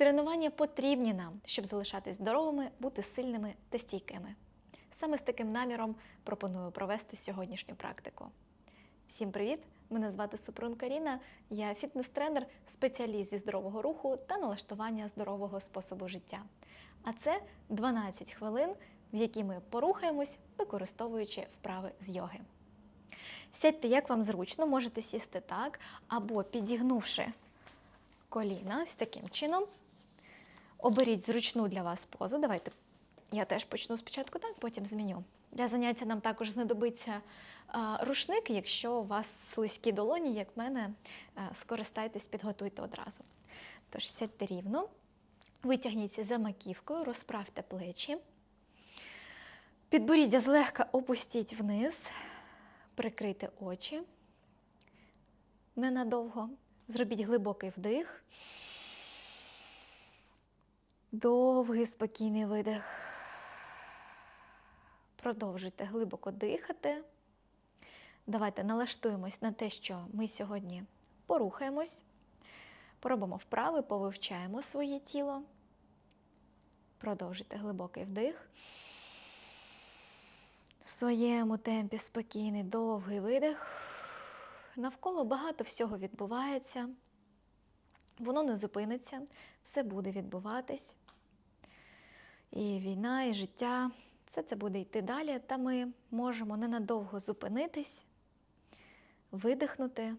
Тренування потрібні нам, щоб залишатись здоровими, бути сильними та стійкими. Саме з таким наміром пропоную провести сьогоднішню практику. Всім привіт! Мене звати Супрун Каріна, я фітнес-тренер, спеціаліст зі здорового руху та налаштування здорового способу життя. А це 12 хвилин, в які ми порухаємось, використовуючи вправи з йоги. Сядьте, як вам зручно, можете сісти так, або підігнувши коліна ось таким чином. Оберіть зручну для вас позу. Давайте я теж почну спочатку так, потім зміню. Для заняття нам також знадобиться рушник. Якщо у вас слизькі долоні, як в мене, скористайтесь, підготуйте одразу. Тож сядьте рівно, витягніться за маківкою, розправте плечі. Підборіддя злегка опустіть вниз, прикрийте очі ненадовго. Зробіть глибокий вдих. Довгий спокійний видих. Продовжуйте глибоко дихати. Давайте налаштуємось на те, що ми сьогодні порухаємось, поробимо вправи, повивчаємо своє тіло. Продовжуйте глибокий вдих. В своєму темпі спокійний, довгий видих. Навколо багато всього відбувається. Воно не зупиниться, все буде відбуватись. І війна, і життя, все це буде йти далі, та ми можемо ненадовго зупинитись, видихнути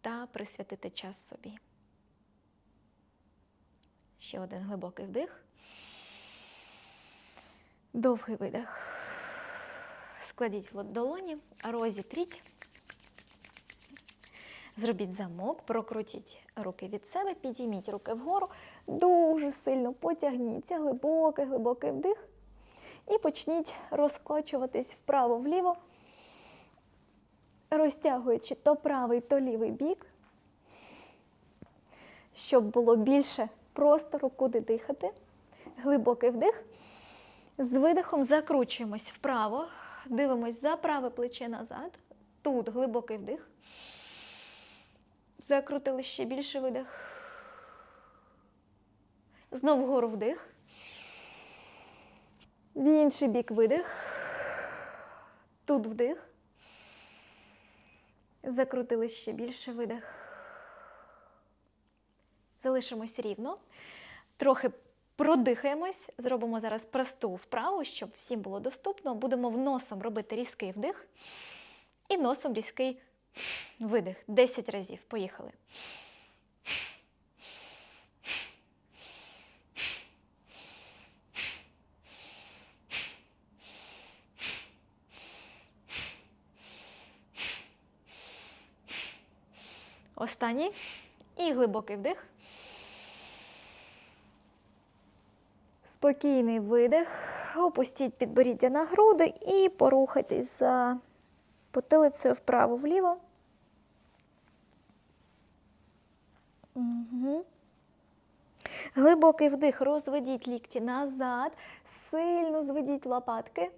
та присвятити час собі. Ще один глибокий вдих. Довгий видих. Складіть в долоні, розітріть. Зробіть замок, прокрутіть руки від себе, підійміть руки вгору, дуже сильно потягніться, глибокий, глибокий вдих. І почніть розкочуватись вправо-вліво, розтягуючи то правий, то лівий бік, щоб було більше простору, куди дихати. Глибокий вдих. З видихом закручуємось вправо, дивимось за праве плече назад. Тут глибокий вдих. Закрутили ще більше видих. Знову вгору вдих. В інший бік видих. Тут вдих. Закрутили ще більше видих. Залишимось рівно. Трохи продихаємось. Зробимо зараз просту вправу, щоб всім було доступно. Будемо в носом робити різкий вдих і носом різкий видих. 10 разів. Поїхали. Останній. І глибокий вдих. Спокійний видих. Опустіть підборіддя на груди і порухайтесь за потилицею вправо-вліво. Угу. Глибокий вдих, розведіть лікті назад, сильно зведіть лопатки.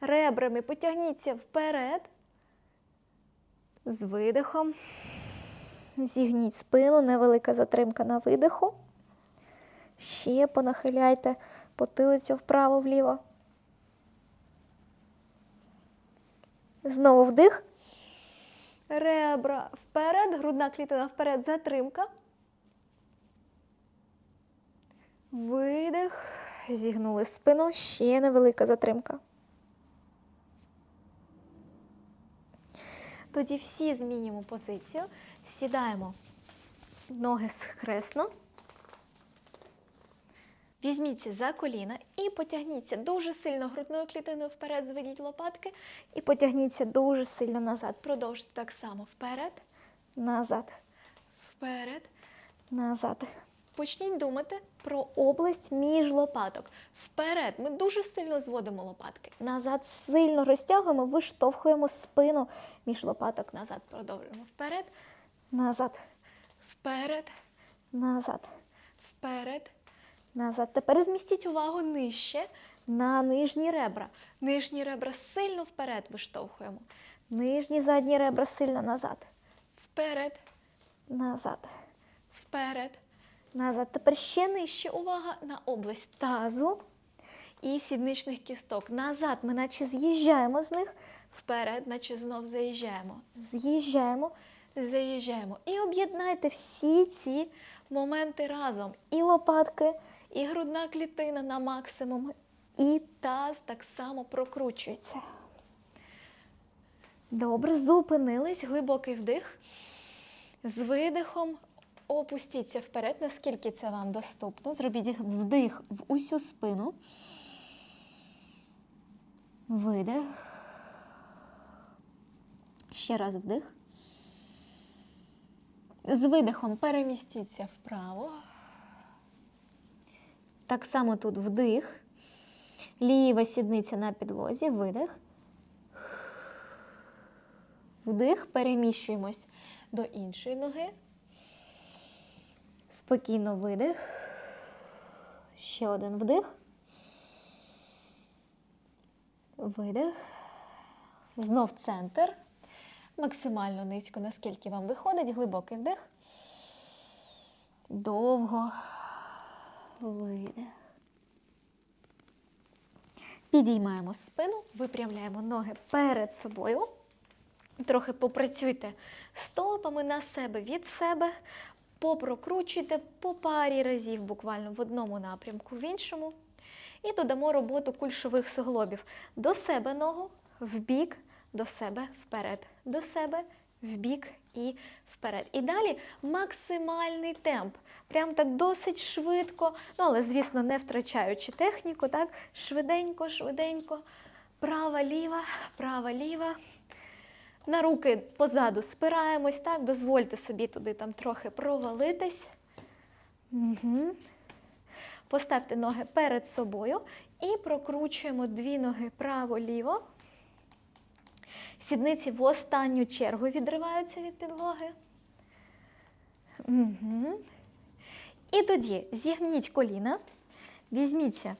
Ребрами потягніться вперед. З видихом. Зігніть спину, невелика затримка на видиху. Ще понахиляйте потилицю вправо-вліво. Знову вдих. Ребра вперед, грудна клітина вперед, затримка. Видих. Зігнули спину, ще невелика затримка. Тоді всі змінюємо позицію, сідаємо ноги схресно. Візьміться за коліна і потягніться дуже сильно грудною клітиною вперед, зведіть лопатки і потягніться дуже сильно назад. Продовжуйте так само вперед, назад, вперед, назад. Почніть думати про область між лопаток. Вперед. Ми дуже сильно зводимо лопатки. Назад сильно розтягуємо, виштовхуємо спину між лопаток. Назад. Продовжуємо. Вперед, назад, вперед, назад, вперед, назад. Тепер змістіть увагу нижче на нижні ребра. Нижні ребра сильно вперед виштовхуємо. Нижні задні ребра сильно назад. Вперед, назад. Вперед, Назад. Тепер ще нижче. Увага на область тазу і сідничних кісток. Назад. Ми наче з'їжджаємо з них. Вперед, наче знов заїжджаємо. З'їжджаємо, заїжджаємо. І об'єднайте всі ці моменти разом. І лопатки, і грудна клітина на максимум, і таз так само прокручується. Добре, зупинились, глибокий вдих. З видихом опустіться вперед, наскільки це вам доступно. Зробіть вдих в усю спину. Видих. Ще раз вдих. З видихом перемістіться вправо. Так само тут вдих. Ліва сідниця на підлозі, видих. Вдих, переміщуємось до іншої ноги. Спокійно видих. Ще один вдих. Видих. Знов центр. Максимально низько, наскільки вам виходить. Глибокий вдих. Довго. Видих. Підіймаємо спину, випрямляємо ноги перед собою. Трохи попрацюйте стопами на себе від себе, попрокручуйте по парі разів, буквально в одному напрямку, в іншому. І додамо роботу кульшових суглобів. До себе ногу, вбік, до себе вперед, до себе, вбік і вперед. І далі максимальний темп. Прям так досить швидко, ну але, звісно, не втрачаючи техніку, так? Швиденько, швиденько. Права, ліва, права, ліва. На руки позаду спираємось, так, дозвольте собі туди там трохи провалитись. Угу. Поставте ноги перед собою і прокручуємо дві ноги право-ліво. Сідниці в останню чергу відриваються від підлоги. Угу. І тоді зігніть коліна, візьміться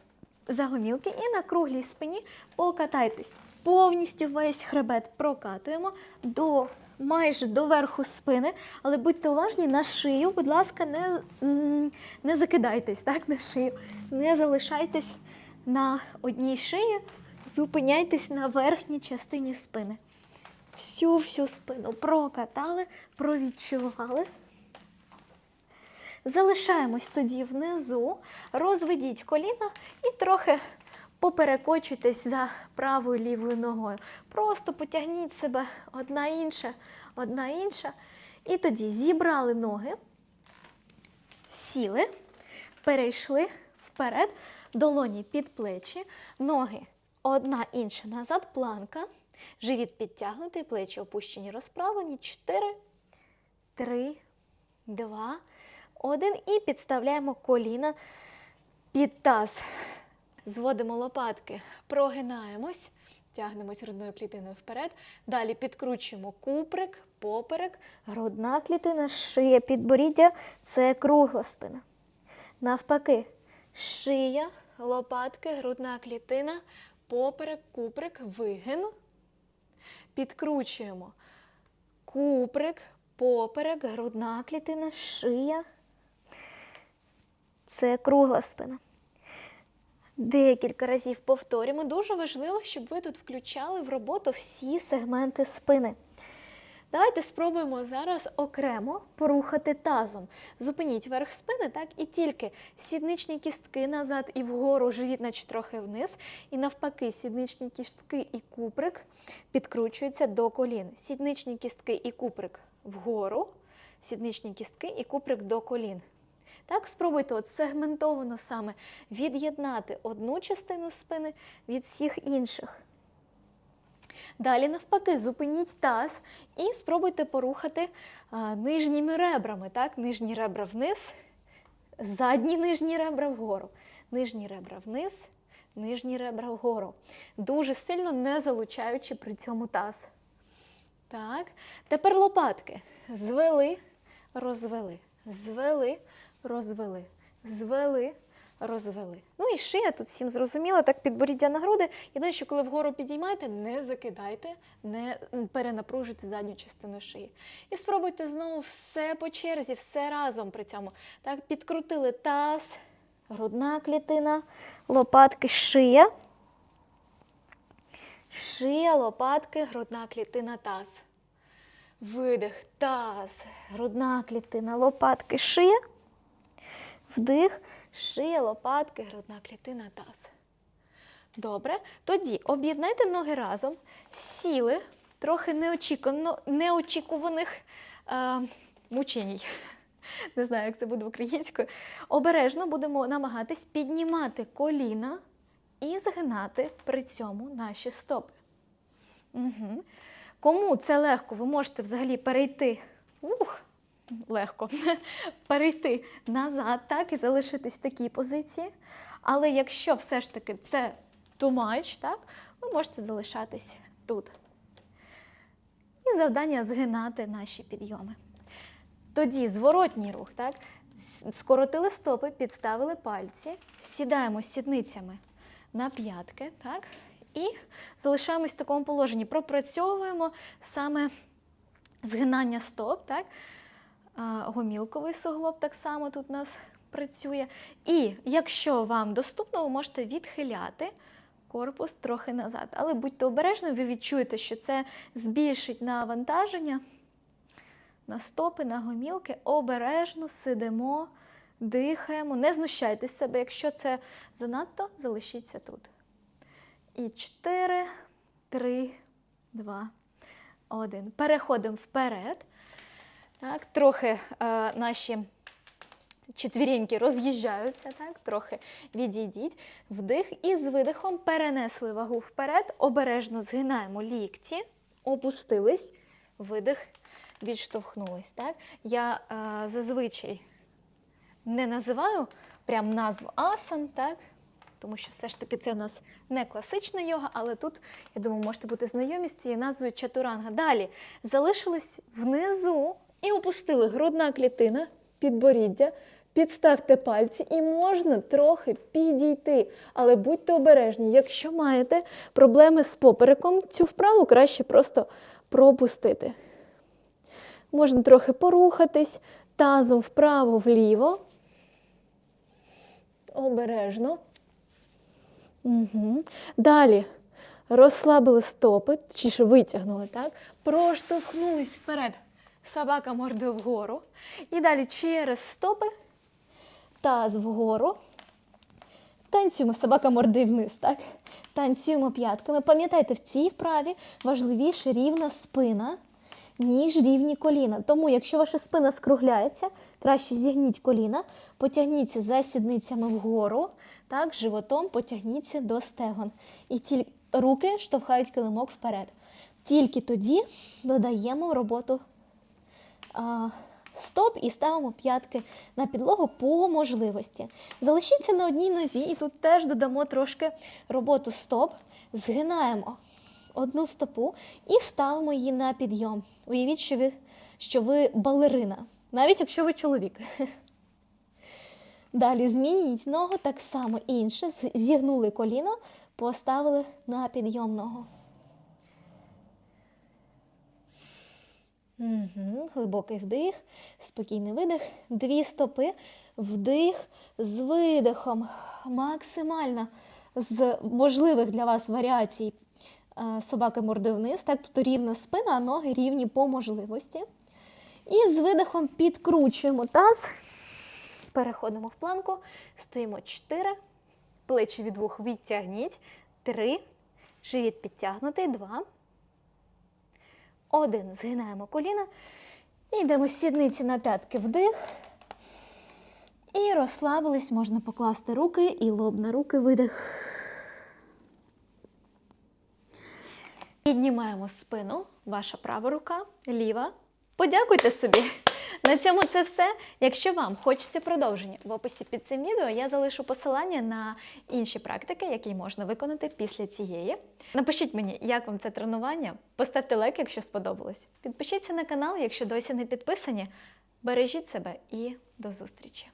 за гомілки і на круглій спині покатайтесь. Повністю весь хребет прокатуємо до майже до верху спини, але будьте уважні на шию, будь ласка, не, не закидайтесь так, на шию, не залишайтесь на одній шиї, зупиняйтесь на верхній частині спини. Всю всю спину прокатали, провідчували. Залишаємось тоді внизу, розведіть коліна і трохи поперекочуйтесь за правою лівою ногою. Просто потягніть себе одна інша, одна інша. І тоді зібрали ноги, сіли, перейшли вперед, долоні під плечі, ноги одна інша назад, планка, живіт підтягнутий, плечі опущені, розправлені. Чотири, три, два, один. І підставляємо коліна під таз. Зводимо лопатки, прогинаємось, тягнемось грудною клітиною вперед. Далі підкручуємо куприк, поперек, грудна клітина, шия, підборіддя це кругла спина. Навпаки, шия, лопатки, грудна клітина, поперек, куприк, вигин. Підкручуємо куприк, поперек, грудна клітина, шия. Це кругла спина. Декілька разів повторюємо. Дуже важливо, щоб ви тут включали в роботу всі сегменти спини. Давайте спробуємо зараз окремо порухати тазом. Зупиніть верх спини, так, і тільки сідничні кістки назад і вгору, живіт наче трохи вниз. І навпаки, сідничні кістки і куприк підкручуються до колін. Сідничні кістки і куприк вгору, сідничні кістки і куприк до колін. Так, спробуйте от сегментовано саме від'єднати одну частину спини від всіх інших. Далі, навпаки, зупиніть таз і спробуйте порухати а, нижніми ребрами. Так? Нижні ребра вниз, задні нижні ребра вгору. Нижні ребра вниз, нижні ребра вгору. Дуже сильно не залучаючи при цьому таз. Так. Тепер лопатки. Звели, розвели, звели, розвели, звели, розвели. Ну і шия тут всім зрозуміла, так підборіддя на груди. Єдине, що коли вгору підіймаєте, не закидайте, не перенапружуйте задню частину шиї. І спробуйте знову все по черзі, все разом при цьому. Так, підкрутили таз, грудна клітина, лопатки, шия. Шия, лопатки, грудна клітина, таз. Видих, таз, грудна клітина, лопатки, шия. Вдих, шия, лопатки, грудна клітина, таз. Добре. Тоді об'єднайте ноги разом, сіли, трохи неочікувано, неочікуваних е, мученій. Не знаю, як це буде українською. Обережно будемо намагатись піднімати коліна і згинати при цьому наші стопи. Угу. Кому це легко, ви можете взагалі перейти. Ух, легко перейти назад, так, і залишитись в такій позиції. Але якщо все ж таки це too much, так, ви можете залишатись тут. І завдання згинати наші підйоми. Тоді зворотній рух, так? Скоротили стопи, підставили пальці, сідаємо сідницями на п'ятки, так? І залишаємось в такому положенні. Пропрацьовуємо саме згинання стоп, так? Гомілковий суглоб так само тут у нас працює. І якщо вам доступно, ви можете відхиляти корпус трохи назад. Але будьте обережні, ви відчуєте, що це збільшить навантаження на стопи, на гомілки. Обережно сидимо, дихаємо. Не знущайтесь з себе. Якщо це занадто, залишіться тут. І 4, 3, 2, 1. Переходимо вперед. Так, трохи е, наші четвіріньки роз'їжджаються, так, трохи відійдіть. Вдих і з видихом перенесли вагу вперед, обережно згинаємо лікті, опустились, видих, відштовхнулись. Так. Я е, зазвичай не називаю прям назву асан, так, тому що все ж таки це у нас не класична йога, але тут, я думаю, можете бути знайомі з цією назвою чатуранга. Далі залишились внизу і опустили грудна клітина, підборіддя, підставте пальці і можна трохи підійти. Але будьте обережні, якщо маєте проблеми з попереком, цю вправу краще просто пропустити. Можна трохи порухатись тазом вправо-вліво. Обережно. Угу. Далі розслабили стопи, чи витягнули, так? Проштовхнулись вперед. Собака мордою вгору. І далі через стопи, таз вгору. Танцюємо, собака морди вниз, так? Танцюємо п'ятками. Пам'ятайте, в цій вправі важливіше рівна спина, ніж рівні коліна. Тому, якщо ваша спина скругляється, краще зігніть коліна, потягніться за сідницями вгору, так, животом потягніться до стегон. І тільки руки штовхають килимок вперед. Тільки тоді додаємо роботу стоп і ставимо п'ятки на підлогу по можливості. Залишіться на одній нозі, і тут теж додамо трошки роботу стоп. Згинаємо одну стопу і ставимо її на підйом. Уявіть, що ви, що ви балерина, навіть якщо ви чоловік. Далі змініть ногу так само інше. Зігнули коліно, поставили на підйом ногу. Угу. Глибокий вдих, спокійний видих. Дві стопи. Вдих з видихом. Максимально з можливих для вас варіацій е, собаки морди вниз. Так, тут рівна спина, а ноги рівні по можливості. І з видихом підкручуємо таз. Переходимо в планку. Стоїмо 4. Плечі від вух відтягніть. 3. Живіт підтягнутий. 2. Один. Згинаємо коліна. І йдемо з сідниці на п'ятки вдих. І розслабились. Можна покласти руки і лоб на руки. Видих. Піднімаємо спину. Ваша права рука, ліва. Подякуйте собі. На цьому це все. Якщо вам хочеться продовження, в описі під цим відео я залишу посилання на інші практики, які можна виконати після цієї. Напишіть мені, як вам це тренування. Поставте лайк, якщо сподобалось. Підпишіться на канал, якщо досі не підписані. Бережіть себе і до зустрічі!